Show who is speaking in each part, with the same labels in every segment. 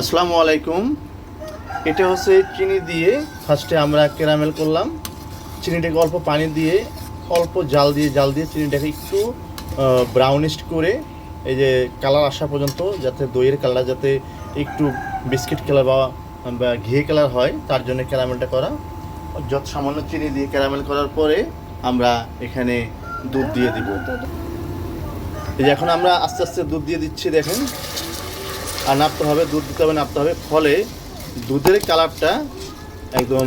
Speaker 1: আসসালামু আলাইকুম। এটা হচ্ছে চিনি দিয়ে ফার্স্টে আমরা ক্যারামেল করলাম। চিনিটাকে অল্প পানি দিয়ে, অল্প জাল দিয়ে জাল দিয়ে চিনিটাকে একটু ব্রাউনিশ করে এই যে কালার আসা পর্যন্ত যাতে দইয়ের কালার যাতে একটু বিস্কিট কালার বা বা ঘি কালার হয়, তার জন্য ক্যারামেলটা করা। যত সামান্য চিনি দিয়ে ক্যারামেল করার পরে আমরা এখানে দুধ দিয়ে দিব। এই যে এখন আমরা আস্তে আস্তে দুধ দিয়ে দিচ্ছি, দেখেন। আর নাড়তে হবে, দুধ দিতে হবে, নাড়তে হবে। ফলে দুধের কালারটা একদম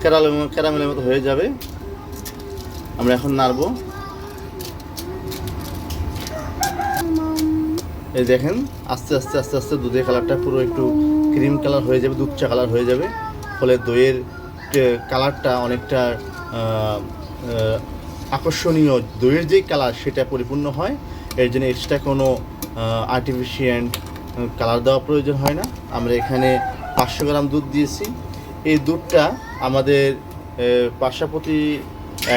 Speaker 1: ক্যারামের ক্যারামেলের মতো হয়ে যাবে। আমরা এখন নাড়বো। এই দেখেন, আস্তে আস্তে আস্তে আস্তে দুধের কালারটা পুরো একটু ক্রিম কালার হয়ে যাবে দুধ চা কালার হয়ে যাবে। ফলে দইয়ের কালারটা অনেকটা আকর্ষণীয়, দইয়ের যেই কালার সেটা পরিপূর্ণ হয়। এর জন্য এক্সট্রা কোনো আর্টিফিশিয়েন্ট কালার দেওয়া প্রয়োজন হয় না। আমরা এখানে পাঁচশো গ্রাম দুধ দিয়েছি। এই দুধটা আমাদের পার্শ্ববর্তী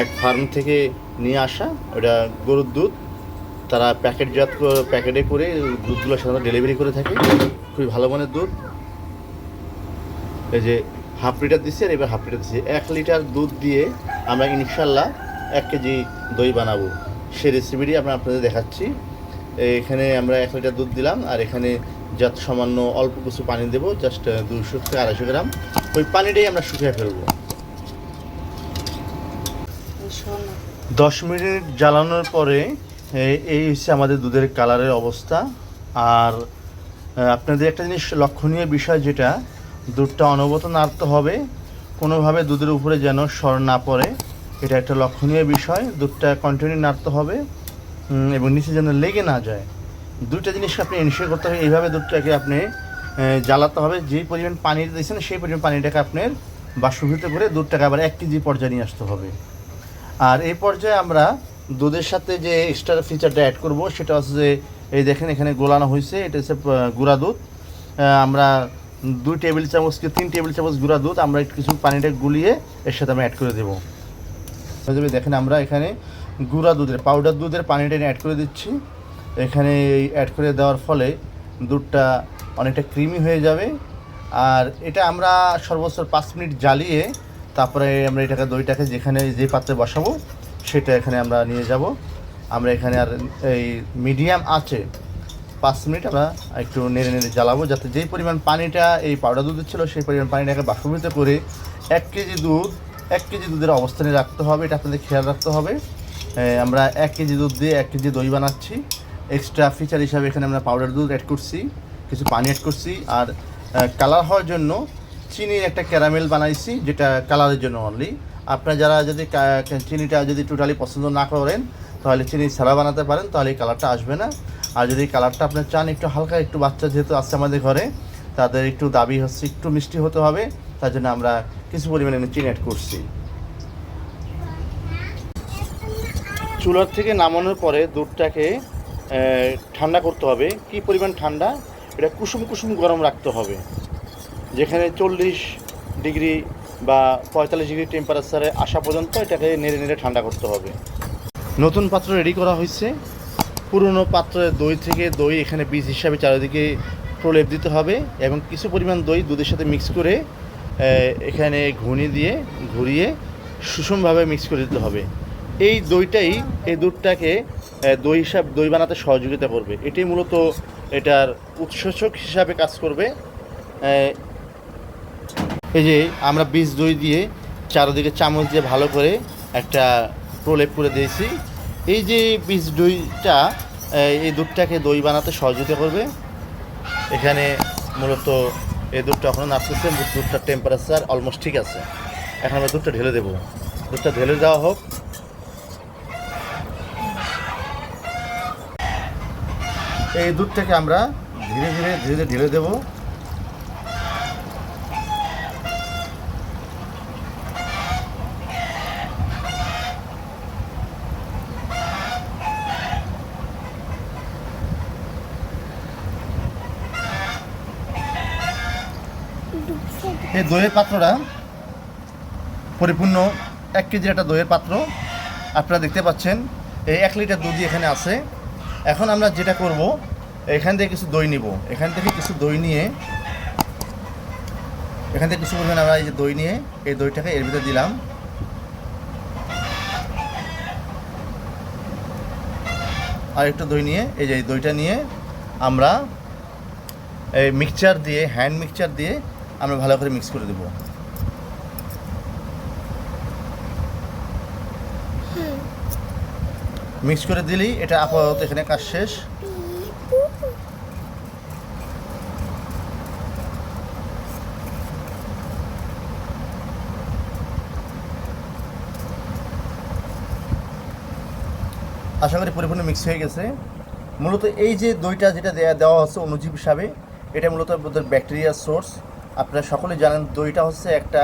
Speaker 1: এক ফার্ম থেকে নিয়ে আসা ওটা গরুর দুধ। তারা প্যাকেটজাত প্যাকেটে করে দুধগুলো সাধারণত ডেলিভারি করে থাকে। খুবই ভালো মানের দুধ। এই যে হাফ লিটার দিচ্ছি আর এবার হাফ লিটার দিচ্ছি এক লিটার দুধ দিয়ে আমরা ইনশাল্লাহ এক কেজি দই বানাবো। সেই রেসিপিটি আমরা আপনাদের দেখাচ্ছি। এখানে আমরা এক লিটার দুধ দিলাম, আর এখানে যত সামান্য অল্প কিছু পানি দেবো জাস্ট দুশো থেকে আড়াইশো গ্রাম। ওই পানিটাই আমরা শুকিয়ে ফেলব। দশ মিনিট জ্বালানোর পরে এই- হচ্ছে আমাদের দুধের কালারের অবস্থা। আর আপনাদের একটা জিনিস লক্ষণীয় বিষয় যেটা, দুধটা অনবত নাড়তে হবে। কোনোভাবে দুধের উপরে যেন সর না পড়ে, এটা একটা লক্ষণীয় বিষয়। দুধটা কন্টিনিউ নাড়তে হবে। এবং নিচে যেন লেগে না যায়। দুইটা জিনিস আপনি এনশিওর করতে হবে। এইভাবে দুধটাকে আপনি জ্বালাতে হবে। যেই পরিমাণ পানি দিয়েছেন, সেই পরিমাণ পানিটাকে আপনার বাষ্পীভূত করে দুধটাকে আবার এক কেজি পর্যায়ে নিয়ে আসতে হবে। আর এই পর্যায়ে আমরা দুধের সাথে যে এক্সট্রা ফিচারটা অ্যাড করব, সেটা হচ্ছে যে, এই দেখেন এখানে গোলানো হয়েছে। এটা হচ্ছে গুঁড়া দুধ। আমরা দুই টেবিল চামচ কি তিন টেবিল চামচ গুঁড়া দুধ। আমরা কিছু পানিটা গুলিয়ে এর সাথে আমরা অ্যাড করে দেবো। দেখেন আমরা এখানে গুঁড়া দুধের পাউডার দুধের পানিটা এনে অ্যাড করে দিচ্ছি। এখানে এই অ্যাড করে দেওয়ার ফলে দুধটা অনেকটা ক্রিমি হয়ে যাবে। আর এটা আমরা সর্বোচ্চ পাঁচ মিনিট জ্বালিয়ে তারপরে আমরা এটাকে দইটাকে যেখানে যে পাত্রে বসাবো, সেটা এখানে আমরা নিয়ে যাব। আমরা এখানে আর এই মিডিয়াম আছে, পাঁচ মিনিট আমরা একটু নেড়ে নেড়ে জ্বালাবো যাতে যেই পরিমাণ পানিটা এই পাউডার দুধের ছিল, সেই পরিমাণ পানিটাকে বাষ্পীভূত করে এক কেজি দুধ, এক কেজি দুধের অবস্থানে রাখতে হবে, এটা আপনাদের খেয়াল রাখতে হবে। আমরা এক কেজি দুধ দিয়ে এক কেজি দই বানাচ্ছি। এক্সট্রা ফিচার হিসাবে এখানে আমরা পাউডার দুধ অ্যাড করছি, কিছু পানি অ্যাড করছি, আর কালার হওয়ার জন্য চিনির একটা ক্যারামেল বানাইছি, যেটা কালারের জন্য অনলি আপনারা যারা যদি চিনিটা যদি টোটালি পছন্দ না করেন, তাহলে চিনি ছাড়া বানাতে পারেন, তাহলে এই কালারটা আসবে না। আর যদি কালারটা আপনার চান একটু হালকা, একটু বাচ্চা যেহেতু আছে আমাদের ঘরে, তাদের একটু দাবি হচ্ছে, একটু মিষ্টি হতে হবে, তার জন্য আমরা কিছু পরিমাণে চিনি অ্যাড করছি। চুলার থেকে নামানোর পরে দুধটাকে ঠান্ডা করতে হবে। কি পরিমাণ ঠান্ডা? এটা কুসুম কুসুম গরম রাখতে হবে। যেখানে চল্লিশ ডিগ্রি বা পঁয়তাল্লিশ ডিগ্রি টেম্পারেচারে আসা পর্যন্ত এটাকে নেড়ে নেড়ে ঠান্ডা করতে হবে। নতুন পাত্র রেডি করা হয়েছে। পুরনো পাত্রে দই থেকে দই এখানে বীজ হিসাবে চারিদিকে প্রলেপ দিতে হবে এবং কিছু পরিমাণ দই দুধের সাথে মিক্স করে এখানে ঘুনি দিয়ে, ঘুরিয়ে সুষমভাবে মিক্স করে দিতে হবে। এই দইটাই এই দুধটাকে দই হিসাব, দই বানাতে সহযোগিতা করবে। এটাই মূলত এটার উৎসেচক হিসাবে কাজ করবে। এই যে আমরা বীজ দই দিয়ে চারদিকে চামচ দিয়ে ভালো করে একটা প্রলেপ করে দিয়েছি। এই যে বীজ দইটা এই দুধটাকে দই বানাতে সহযোগিতা করবে। এখানে মূলত এই দুধটা এখনও নাচতেছে দুধটার টেম্পারেচার অলমোস্ট ঠিক আছে। এখন আমরা দুধটা ঢেলে দেবো। দুধটা ঢেলে দেওয়া হোক। এই দুধটাকে আমরা ধীরে ধীরে ধীরে ধীরে ঢেলে দেবো। এই দইয়ের পাত্রটা পরিপূর্ণ এক কেজির একটা দইয়ের পাত্র। আপনারা দেখতে পাচ্ছেন, এই এক লিটার দুধই এখানে আছে। এখন আমরা যেটা করব, এখান থেকে কিছু দই নিব। এখান থেকে কিছু দই নিয়ে, এখান থেকে কিছু পরিমাণ আমরা এই যে দই নিয়ে এই দইটাকে এর ভিতরে দিলাম। আর একটু দই নিয়ে, এই যে দইটা নিয়ে আমরা এই মিক্সচার দিয়ে হ্যান্ড মিক্সচার দিয়ে আমরা ভালো করে মিক্স করে দেবো। মিক্স করে দিলেই এটা আপাতত এখানে কাজ শেষ। আশা করি পরিপূর্ণ মিক্স হয়ে গেছে। মূলত এই যে দইটা যেটা দেয়া দেওয়া হচ্ছে অনুজীব হিসাবে, এটা মূলত ওদের ব্যাকটেরিয়ার সোর্স। আপনারা সকলে জানেন দইটা হচ্ছে একটা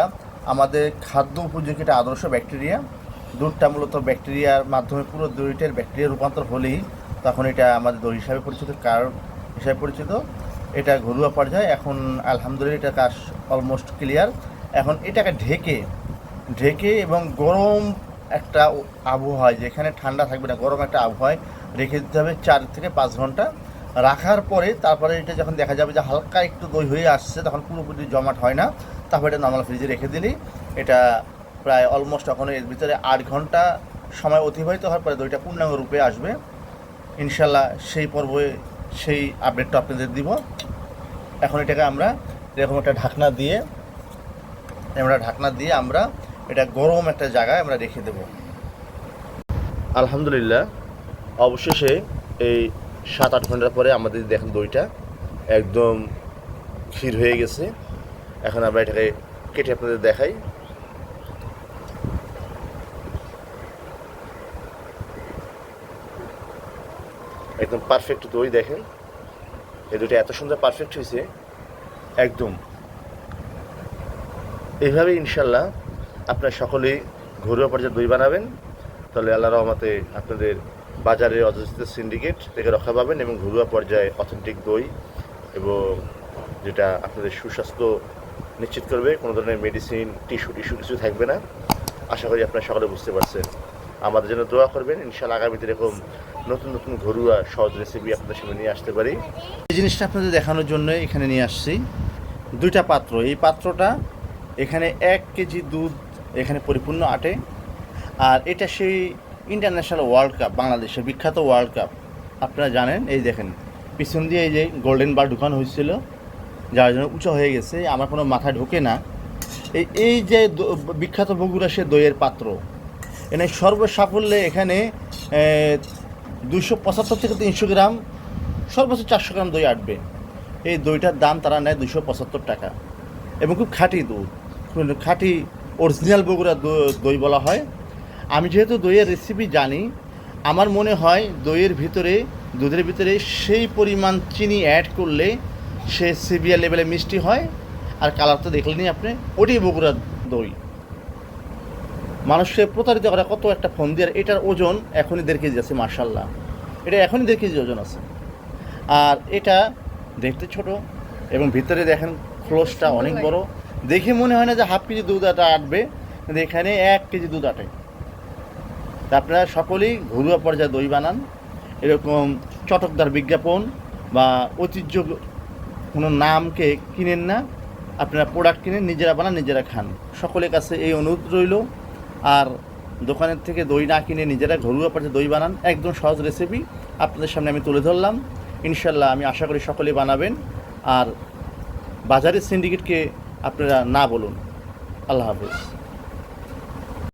Speaker 1: আমাদের খাদ্য উপযোগী একটা আদর্শ ব্যাকটেরিয়া। দুধটা মূলত ব্যাকটেরিয়ার মাধ্যমে পুরো দড়িটার ব্যাকটেরিয়া রূপান্তর হলেই তখন এটা আমাদের দড়ি হিসাবে পরিচিত, কার হিসাবে পরিচিত। এটা ঘরোয়া পর্যায়ে, এখন আলহামদুলিল্লাহ এটা কাজ অলমোস্ট ক্লিয়ার এখন এটাকে ঢেকে ঢেকে এবং গরম একটা আবহাওয়ায়, যেখানে ঠান্ডা থাকবে না, গরম একটা আবহাওয়ায় রেখে দিতে হবে চার থেকে পাঁচ ঘণ্টা। রাখার পরে তারপরে এটা যখন দেখা যাবে যে হালকা একটু দই হয়ে আসছে, তখন পুরোপুরি জমাট হয় না। তারপরে এটা নর্মাল ফ্রিজে রেখে দিলেই এটা প্রায় অলমোস্ট এখন এর ভিতরে আট ঘণ্টা সময় অতিবাহিত হওয়ার পরে দইটা পূর্ণাঙ্গ রূপে আসবে। ইনশাল্লাহ সেই পর্বে সেই আপডেটটা আপনাদের দিব। এখন এটাকে আমরা এরকম একটা ঢাকনা দিয়ে, আমরা ঢাকনা দিয়ে আমরা এটা গরম একটা জায়গায় আমরা রেখে দেব। আলহামদুলিল্লাহ, অবশেষে এই সাত আট ঘণ্টা পরে আমাদের দেখেন দইটা একদম ক্ষীর হয়ে গেছে। এখন আমরা এটাকে কেটে আপনাদের দেখাই। একদম পারফেক্ট দই দেখেন। এই দুটো এত সুন্দর পারফেক্ট হয়েছে। একদম। এইভাবে ইনশাল্লাহ আপনার সকলেই ঘরোয়া পর্যায়ে দই বানাবেন। তাহলে আল্লাহ রহমতে আপনাদের বাজারে অযোচিত সিন্ডিকেট থেকে রক্ষা পাবেন এবং ঘরোয়া পর্যায়ে অথেন্টিক দই এবং যেটা আপনাদের সুস্বাস্থ্য নিশ্চিত করবে। কোনো ধরনের মেডিসিন টিস্যু টিস্যু কিছু থাকবে না। আশা করি আপনারা সকলে বুঝতে পারছেন। আমাদের জন্য দোয়া করবেন। ইনশাল্লাহ আগামীতে এরকম নতুন নতুন ঘরোয়া সহজ রেসিপি আপনাদের সামনে নিয়ে আসতে পারি। এই জিনিসটা আপনাদের দেখানোর জন্য এখানে নিয়ে আসছি। দুইটা পাত্র, এই পাত্রটা এখানে এক কেজি দুধ এখানে পরিপূর্ণ আটে। আর এটা সেই ইন্টারন্যাশনাল ওয়ার্ল্ড কাপ বাংলাদেশের বিখ্যাত ওয়ার্ল্ড কাপ আপনারা জানেন, এই দেখেন, পিছন দিয়ে এই যে গোল্ডেন বার ঢুকানো হয়েছিল, যার জন্য উঁচু হয়ে গেছে, আমার কোনো মাথায় ঢোকে না। এই এই যে বিখ্যাত বগুড়া সে দইয়ের পাত্র এনে সর্বসাফল্যে এখানে দুশো পঁচাত্তর থেকে তিনশো গ্রাম, সর্বোচ্চ চারশো গ্রাম দই আটবে। এই দইটার দাম তারা নেয় দুশো পঁচাত্তর টাকা। এবং খুব খাঁটি দুধ খাঁটি অরিজিনাল বগুড়া দই বলা হয়। আমি যেহেতু দইয়ের রেসিপি জানি, আমার মনে হয় দইয়ের ভিতরে, দুধের ভিতরে সেই পরিমাণ চিনি অ্যাড করলে সে সিবিআর লেভেলে মিষ্টি হয়। আর কালার তো দেখলেনি আপনি ওটি বগুড়ার দই। মানুষকে প্রতারিত করা কত একটা ফোন দিয়ে এটার ওজন এখনই দেড় কেজি আছে মার্শাল্লাহ এটা এখনই দেড় কেজি ওজন আছে। আর এটা দেখতে ছোট এবং ভিতরে দেখেন ক্লোজটা অনেক বড়। দেখে মনে হয় না যে হাফ কেজি দুধ আটা আটবে কিন্তু এখানে এক কেজি দুধ আটে। তা আপনারা সকলেই ঘরোয়া পর্যায়ে দই বানান। এরকম চটকদার বিজ্ঞাপন বা ঐতিহ্য কোনো নামকে কিনেন না। আপনারা প্রোডাক্ট কিনে নিজেরা বানান নিজেরা খান। সকলের কাছে এই অনুরোধ রইল। আর দোকানের থেকে দই না কিনে নিজেরা ঘরুয়া পর্যায়ে দই বানান, একদম সহজ রেসিপি আপনাদের সামনে আমি তুলে ধরলাম। ইনশাল্লাহ আমি আশা করি সকলে বানাবেন। আর বাজারের সিন্ডিকেটকে আপনারা না বলুন। আল্লাহ হাফিজ।